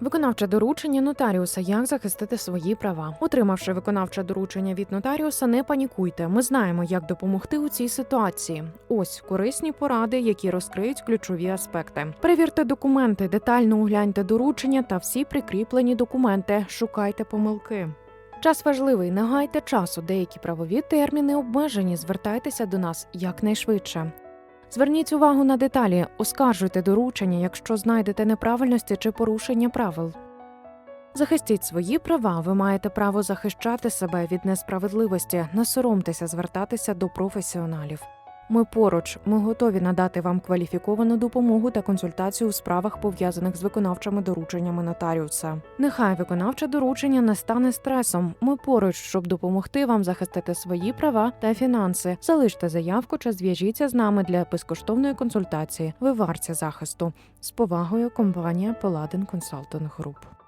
Виконавче доручення нотаріуса. Як захистити свої права? Отримавши виконавче доручення від нотаріуса, не панікуйте. Ми знаємо, як допомогти у цій ситуації. Ось корисні поради, які розкриють ключові аспекти. Перевірте документи, детально огляньте доручення та всі прикріплені документи. Шукайте помилки. Час важливий, не гайте часу. Деякі правові терміни обмежені. Звертайтеся до нас якнайшвидше. Зверніть увагу на деталі, оскаржуйте доручення, якщо знайдете неправильності чи порушення правил. Захистіть свої права. Ви маєте право захищати себе від несправедливості. Не соромтеся звертатися до професіоналів. Ми поруч, ми готові надати вам кваліфіковану допомогу та консультацію у справах, пов'язаних з виконавчими дорученнями нотаріуса. Нехай виконавче доручення не стане стресом. Ми поруч, щоб допомогти вам захистити свої права та фінанси. Залиште заявку чи зв'яжіться з нами для безкоштовної консультації. Ви варті захисту. З повагою, компанія Paladin Consulting Group.